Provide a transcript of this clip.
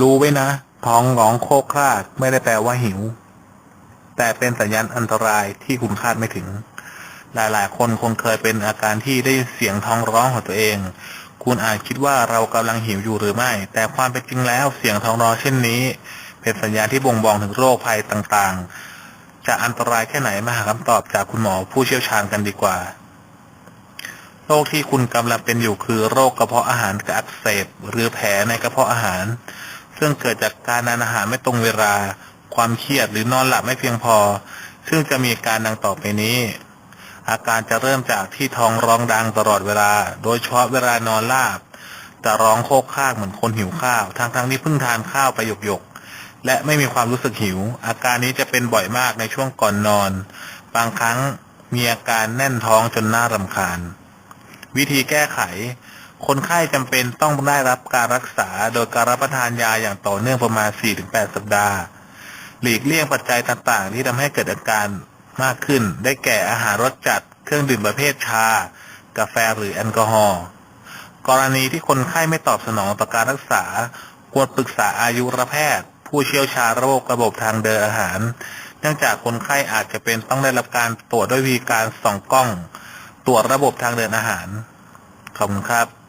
รู้ไว้นะ ท้องร้องโคกครากไม่ได้แปลว่าหิว แต่เป็นสัญญาณอันตรายที่คุณคาดไม่ถึง หลายๆ คนคงเคยเป็นอาการที่ได้เสียงท้องร้องของตัวเอง คุณอาจคิดว่าเรากำลังหิวอยู่หรือไม่ แต่ความเป็นจริงแล้วเสียงท้องร้องเช่นนี้ เป็นสัญญาณที่บ่งบอกถึงโรคภัยต่างๆ จะอันตรายแค่ไหนมาหาคำตอบจากคุณหมอผู้เชี่ยวชาญกันดีกว่าโรคที่คุณกำลังเป็นอยู่คือโรคกระเพาะอาหารอักเสบหรือแผลในกระเพาะอาหาร ซึ่งเกิดจากการทานอาหารไม่ตรงเวลา ความเครียดหรือนอนหลับไม่เพียงพอ ซึ่งจะมีอาการดังต่อไปนี้ อาการจะเริ่มจากที่ท้องร้องดังตลอดเวลา โดยเฉพาะเวลานอนลาบจะร้องโคกคากเหมือนคนหิวข้าวทั้งๆที่เพิ่งทานข้าวไปหยกๆและไม่มีความรู้สึกหิว อาการนี้จะเป็นบ่อยมากในช่วงก่อนนอน บางครั้งมีอาการแน่นท้องจนน่ารำคาญ วิธีแก้ไข คนไข้จำเป็นต้องได้รับการรักษาโดยการรับประทานยาอย่างต่อเนื่องประมาณ 4-8 สัปดาห์ หลีกเลี่ยงปัจจัยต่างๆ ที่ทำให้เกิดอาการมากขึ้น ได้แก่อาหารรสจัด เครื่องดื่มประเภทชา กาแฟหรือแอลกอฮอล์กรณีที่คนไข้ไม่ตอบสนองต่อการรักษา ควรปรึกษาอายุรแพทย์ ผู้เชี่ยวชาญโรคระบบทางเดินอาหาร เนื่องจากคนไข้อาจจะเป็นต้องได้รับการตรวจด้วยวิธีการส่องกล้อง ตรวจระบบทางเดินอาหารขอบคุณครับ